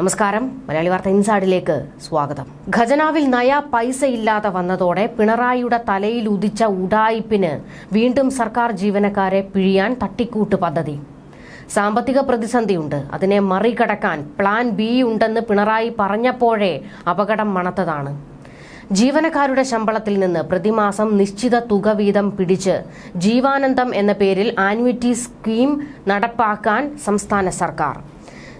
നമസ്കാരം. മലയാളി വാർത്ത ഇൻസൈഡിലേക്ക് സ്വാഗതം. ഖജനാവിൽ നയ പൈസ ഇല്ലാതെ വന്നതോടെ പിണറായിയുടെ തലയിൽ ഉദിച്ച ഉടായിപ്പിന് വീണ്ടും സർക്കാർ ജീവനക്കാരെ പിഴിയാൻ തട്ടിക്കൂട്ട് പദ്ധതി. സാമ്പത്തിക പ്രതിസന്ധിയുണ്ട്. അതിനെ മറികടക്കാൻ പ്ലാൻ ബി ഉണ്ടെന്ന് പിണറായി പറഞ്ഞപ്പോഴേ അപകടം മണത്തതാണ്. ജീവനക്കാരുടെ ശമ്പളത്തിൽ നിന്ന് പ്രതിമാസം നിശ്ചിത തുക വീതം പിടിച്ച് ജീവാനന്ദം എന്ന പേരിൽ ആന്വിറ്റി സ്കീം നടപ്പാക്കാൻ സംസ്ഥാന സർക്കാർ.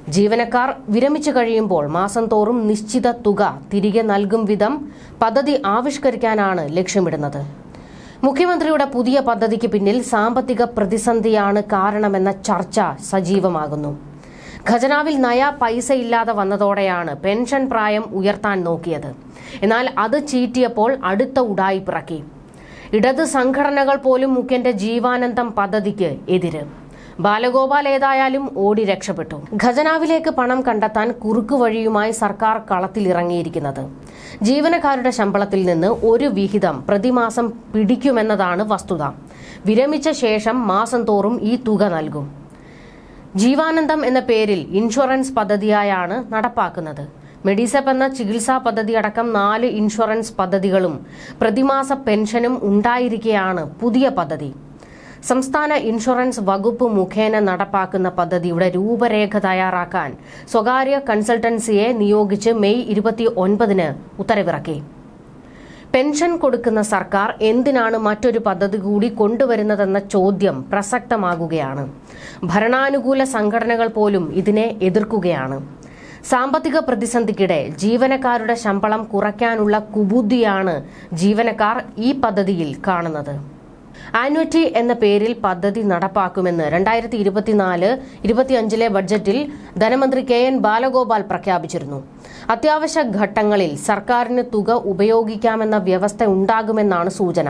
ജീവനക്കാർ വിരമിച്ചു കഴിയുമ്പോൾ മാസം തോറും നിശ്ചിത തുക തിരികെ നൽകും വിധം പദ്ധതി ആവിഷ്കരിക്കാനാണ് ലക്ഷ്യമിടുന്നത്. മുഖ്യമന്ത്രിയുടെ പുതിയ പദ്ധതിക്ക് പിന്നിൽ സാമ്പത്തിക പ്രതിസന്ധിയാണ് കാരണമെന്ന ചർച്ച സജീവമാകുന്നു. ഖജനാവിൽ നയ പൈസ ഇല്ലാതെ വന്നതോടെയാണ് പെൻഷൻ പ്രായം ഉയർത്താൻ നോക്കിയത്. എന്നാൽ അത് ചീറ്റിയപ്പോൾ അടുത്ത ഉടായിപ്പിറക്കി ഇടത് സംഘടനകൾ പോലും മുഖ്യന്റെ ജീവാനന്ദം പദ്ധതിക്ക് എതിര്. ബാലഗോപാൽ ഏതായാലും ഓടി രക്ഷപ്പെട്ടു. ഖജനാവിലേക്ക് പണം കണ്ടെത്താൻ കുറുക്കു വഴിയുമായി സർക്കാർ കളത്തിലിറങ്ങിയിരിക്കുന്നത് ജീവനക്കാരുടെ ശമ്പളത്തിൽ നിന്ന് ഒരു വിഹിതം പ്രതിമാസം പിടിക്കുമെന്നതാണ് വസ്തുത. വിരമിച്ച ശേഷം മാസം തോറും ഈ തുക നൽകും. ജീവാനന്ദം എന്ന പേരിൽ ഇൻഷുറൻസ് പദ്ധതിയായാണ് നടപ്പാക്കുന്നത്. മെഡിസെപ്പ് എന്ന ചികിത്സാ പദ്ധതി അടക്കം നാല് ഇൻഷുറൻസ് പദ്ധതികളും പ്രതിമാസ പെൻഷനും ഉണ്ടായിരിക്കെയാണ് പുതിയ പദ്ധതി. സംസ്ഥാന ഇൻഷുറൻസ് വകുപ്പ് മുഖേന നടപ്പാക്കുന്ന പദ്ധതിയുടെ രൂപരേഖ തയ്യാറാക്കാൻ സ്വകാര്യ കൺസൾട്ടൻസിയെ നിയോഗിച്ച് മെയ് ഇരുപത്തി ഒൻപതിന് ഉത്തരവിറക്കി. പെൻഷൻ കൊടുക്കുന്ന സർക്കാർ എന്തിനാണ് മറ്റൊരു പദ്ധതി കൂടി കൊണ്ടുവരുന്നതെന്ന ചോദ്യം പ്രസക്തമാകുകയാണ്. ഭരണാനുകൂല സംഘടനകൾ പോലും ഇതിനെ എതിർക്കുകയാണ്. സാമ്പത്തിക പ്രതിസന്ധിക്കിടെ ജീവനക്കാരുടെ ശമ്പളം കുറയ്ക്കാനുള്ള കുബുദ്ധിയാണ് ജീവനക്കാർ ഈ പദ്ധതിയിൽ കാണുന്നത്. ആന്വറ്റി എന്ന പേരിൽ പദ്ധതി നടപ്പാക്കുമെന്ന് രണ്ടായിരത്തി ഇരുപത്തിനാല് ഇരുപത്തിയഞ്ചിലെ ബഡ്ജറ്റിൽ ധനമന്ത്രി കെ എൻ ബാലഗോപാൽ പ്രഖ്യാപിച്ചിരുന്നു. അത്യാവശ്യ ഘട്ടങ്ങളിൽ സർക്കാരിന് തുക ഉപയോഗിക്കാമെന്ന വ്യവസ്ഥ ഉണ്ടാകുമെന്നാണ് സൂചന.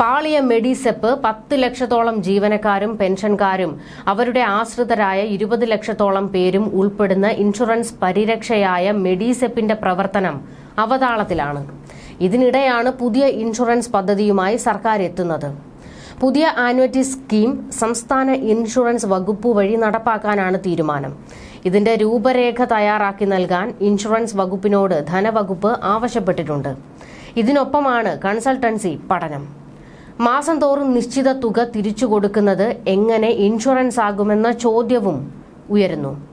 പാളിയ മെഡിസെപ്പ് പത്ത് ലക്ഷത്തോളം ജീവനക്കാരും പെൻഷൻകാരും അവരുടെ ആശ്രിതരായ ഇരുപത് ലക്ഷത്തോളം പേരും ഉൾപ്പെടുന്ന ഇൻഷുറൻസ് പരിരക്ഷയായ മെഡിസെപ്പിന്റെ പ്രവർത്തനം അവതാളത്തിലാണ്. ഇതിനിടെയാണ് പുതിയ ഇൻഷുറൻസ് പദ്ധതിയുമായി സർക്കാർ എത്തുന്നത്. പുതിയ ആനുവറ്റി സ്കീം സംസ്ഥാന ഇൻഷുറൻസ് വകുപ്പ് വഴി നടപ്പാക്കാനാണ് തീരുമാനം. ഇതിന്റെ രൂപരേഖ തയ്യാറാക്കി നൽകാൻ ഇൻഷുറൻസ് വകുപ്പിനോട് ധനവകുപ്പ് ആവശ്യപ്പെട്ടിട്ടുണ്ട്. ഇതിനൊപ്പമാണ് കൺസൾട്ടൻസി പഠനം. മാസം തോറും നിശ്ചിത തുക തിരിച്ചു കൊടുക്കുന്നത് എങ്ങനെ ഇൻഷുറൻസ് ആകുമെന്ന ചോദ്യവും ഉയരുന്നു.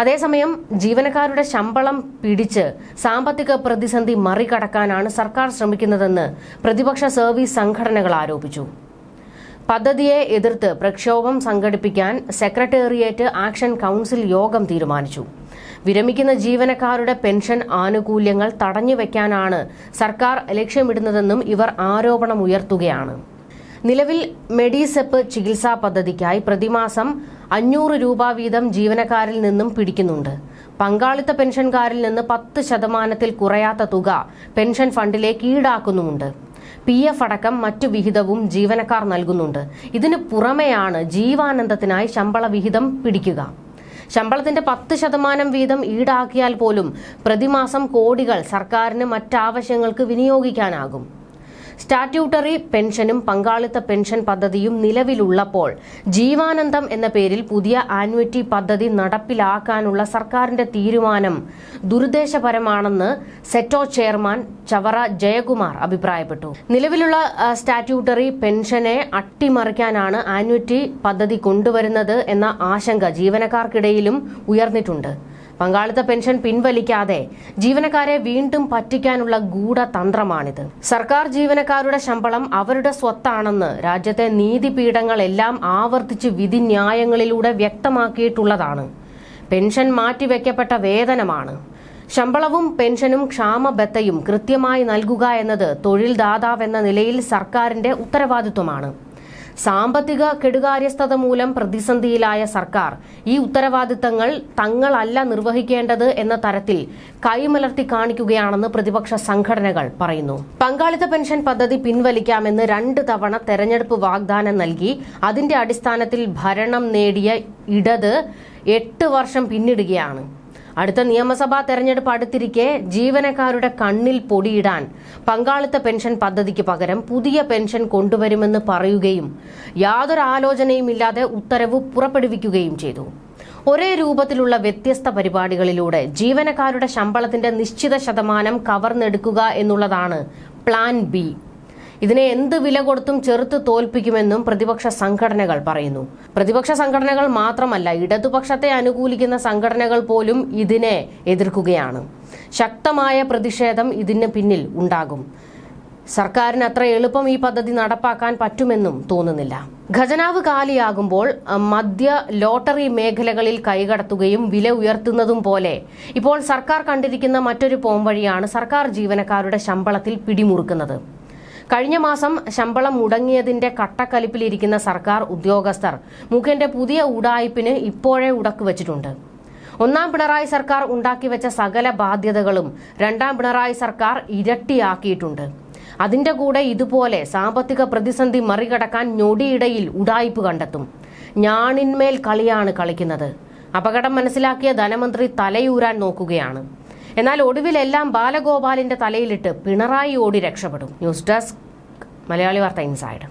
അതേസമയം ജീവനക്കാരുടെ ശമ്പളം പിടിച്ച് സാമ്പത്തിക പ്രതിസന്ധി മറികടക്കാനാണ് സർക്കാർ ശ്രമിക്കുന്നതെന്ന് പ്രതിപക്ഷ സർവീസ് സംഘടനകൾ ആരോപിച്ചു. പദ്ധതിയെ എതിർത്ത് പ്രക്ഷോഭം സംഘടിപ്പിക്കാൻ സെക്രട്ടേറിയറ്റ് ആക്ഷൻ കൗൺസിൽ യോഗം തീരുമാനിച്ചു. വിരമിക്കുന്ന ജീവനക്കാരുടെ പെൻഷൻ ആനുകൂല്യങ്ങൾ തടഞ്ഞുവെക്കാനാണ് സർക്കാർ ലക്ഷ്യമിടുന്നതെന്നും ഇവർ ആരോപണമുയർത്തുകയാണ്. നിലവിൽ മെഡിസെപ്പ് ചികിത്സാ പദ്ധതിക്കായി പ്രതിമാസം അഞ്ഞൂറ് രൂപ വീതം ജീവനക്കാരിൽ നിന്നും പിടിക്കുന്നുണ്ട്. പങ്കാളിത്ത പെൻഷൻകാരിൽ നിന്ന് പത്ത് ശതമാനത്തിൽ കുറയാത്ത തുക പെൻഷൻ ഫണ്ടിലേക്ക് ഈടാക്കുന്നുമുണ്ട് പി എഫ് അടക്കം മറ്റു വിഹിതവും ജീവനക്കാർ നൽകുന്നുണ്ട്. ഇതിനു പുറമെയാണ് ജീവാനന്ദത്തിനായി ശമ്പള വിഹിതം പിടിക്കുക. ശമ്പളത്തിന്റെ പത്ത് ശതമാനം വീതം ഈടാക്കിയാൽ പോലും പ്രതിമാസം കോടികൾ സർക്കാരിന് മറ്റാവശ്യങ്ങൾക്ക് വിനിയോഗിക്കാനാകും. സ്റ്റാറ്റ്യൂട്ടറി പെൻഷനും പങ്കാളിത്ത പെൻഷൻ പദ്ധതിയും നിലവിലുള്ളപ്പോൾ ജീവാനന്ദം എന്ന പേരിൽ പുതിയ ആന്വിറ്റി പദ്ധതി നടപ്പിലാക്കാനുള്ള സർക്കാരിന്റെ തീരുമാനം ദുരുദ്ദേശപരമാണെന്ന് സെറ്റോ ചെയർമാൻ ചവറ ജയകുമാർ അഭിപ്രായപ്പെട്ടു. നിലവിലുള്ള സ്റ്റാറ്റ്യൂട്ടറി പെൻഷനെ അട്ടിമറിക്കാനാണ് ആന്വിറ്റി പദ്ധതി കൊണ്ടുവരുന്നത് എന്ന ആശങ്ക ജീവനക്കാർക്കിടയിലും ഉയർന്നിട്ടുണ്ട്. പങ്കാളിത്ത പെൻഷൻ പിൻവലിക്കാതെ ജീവനക്കാരെ വീണ്ടും പറ്റിക്കാനുള്ള ഗൂഢതന്ത്രമാണിത്. സർക്കാർ ജീവനക്കാരുടെ ശമ്പളം അവരുടെ സ്വത്താണെന്ന് രാജ്യത്തെ നീതിപീഠങ്ങളെല്ലാം ആവർത്തിച്ച് വിധിന്യായങ്ങളിലൂടെ വ്യക്തമാക്കിയിട്ടുള്ളതാണ്. പെൻഷൻ മാറ്റിവെക്കപ്പെട്ട വേതനമാണ്. ശമ്പളവും പെൻഷനും ക്ഷാമബത്തയും കൃത്യമായി നൽകുക എന്നത് തൊഴിൽ ദാതാവെന്ന നിലയിൽ സർക്കാരിന്റെ ഉത്തരവാദിത്വമാണ്. സാമ്പത്തിക കെടുകാര്യസ്ഥത മൂലം പ്രതിസന്ധിയിലായ സർക്കാർ. ഈ ഉത്തരവാദിത്തങ്ങൾ തങ്ങളല്ല നിർവഹിക്കേണ്ടത് എന്ന തരത്തിൽ കൈമലർത്തി കാണിക്കുകയാണെന്ന് പ്രതിപക്ഷ സംഘടനകൾ പറയുന്നു. പങ്കാളിത്ത പെൻഷൻ പദ്ധതി പിൻവലിക്കാമെന്ന് രണ്ട് തവണ തെരഞ്ഞെടുപ്പ് വാഗ്ദാനം നൽകി. അതിന്റെ അടിസ്ഥാനത്തിൽ ഭരണം നേടിയ ഇടത് എട്ട് വർഷം പിന്നിടുകയാണ്. അടുത്ത നിയമസഭാ തെരഞ്ഞെടുപ്പ് അടുത്തിരിക്കെ ജീവനക്കാരുടെ കണ്ണിൽ പൊടിയിടാൻ പങ്കാളിത്ത പെൻഷൻ പദ്ധതിക്ക് പകരം പുതിയ പെൻഷൻ കൊണ്ടുവരുമെന്ന് പറയുകയും യാതൊരു ആലോചനയും ഇല്ലാതെ ഉത്തരവ് പുറപ്പെടുവിക്കുകയും ചെയ്തു. ഒരേ രൂപത്തിലുള്ള വ്യത്യസ്ത പരിപാടികളിലൂടെ ജീവനക്കാരുടെ ശമ്പളത്തിന്റെ നിശ്ചിത ശതമാനം കവർന്നെടുക്കുക എന്നുള്ളതാണ് പ്ലാൻ ബി. ഇതിനെ എന്ത് വില കൊടുത്തും ചെറുത്ത് തോൽപ്പിക്കുമെന്നും പ്രതിപക്ഷ സംഘടനകൾ പറയുന്നു. പ്രതിപക്ഷ സംഘടനകൾ മാത്രമല്ല ഇടതുപക്ഷത്തെ അനുകൂലിക്കുന്ന സംഘടനകൾ പോലും ഇതിനെ എതിർക്കുകയാണ്. ശക്തമായ പ്രതിഷേധം ഇതിന് പിന്നിൽ ഉണ്ടാകും. സർക്കാരിന് അത്ര എളുപ്പം ഈ പദ്ധതി നടപ്പാക്കാൻ പറ്റുമെന്നും തോന്നുന്നില്ല. ഖജനാവ് കാലിയാകുമ്പോൾ മദ്യ ലോട്ടറി മേഖലകളിൽ കൈകടത്തുകയും വില ഉയർത്തുന്നതും പോലെ ഇപ്പോൾ സർക്കാർ കണ്ടിരിക്കുന്ന മറ്റൊരു പോംവഴിയാണ് സർക്കാർ ജീവനക്കാരുടെ ശമ്പളത്തിൽ പിടിമുറുക്കുന്നത്. കഴിഞ്ഞ മാസം ശമ്പളം മുടങ്ങിയതിന്റെ കട്ടക്കലിപ്പിലിരിക്കുന്ന സർക്കാർ ഉദ്യോഗസ്ഥർ മുഖന്റെ പുതിയ ഉടായ്പിന് ഇപ്പോഴേ ഉടക്ക് വെച്ചിട്ടുണ്ട്. ഒന്നാം പിണറായി സർക്കാർ ഉണ്ടാക്കിവെച്ച സകല ബാധ്യതകളും രണ്ടാം പിണറായി സർക്കാർ ഇരട്ടിയാക്കിയിട്ടുണ്ട്. അതിന്റെ കൂടെ ഇതുപോലെ സാമ്പത്തിക പ്രതിസന്ധി മറികടക്കാൻ ഞൊടിയിടയിൽ ഉടായ്പ് കണ്ടെത്തും. ഞാണിന്മേൽ കളിയാണ് കളിക്കുന്നത്. അപകടം മനസ്സിലാക്കിയ ധനമന്ത്രി തലയൂരാൻ നോക്കുകയാണ്. എന്നാൽ ഒടുവിലെല്ലാം ബാലഗോപാലിന്റെ തലയിലിട്ട് പിണറായി ഓടി രക്ഷപ്പെടും. ന്യൂസ് ഡെസ്ക് മലയാളി വാർത്ത ഇൻസൈഡ്.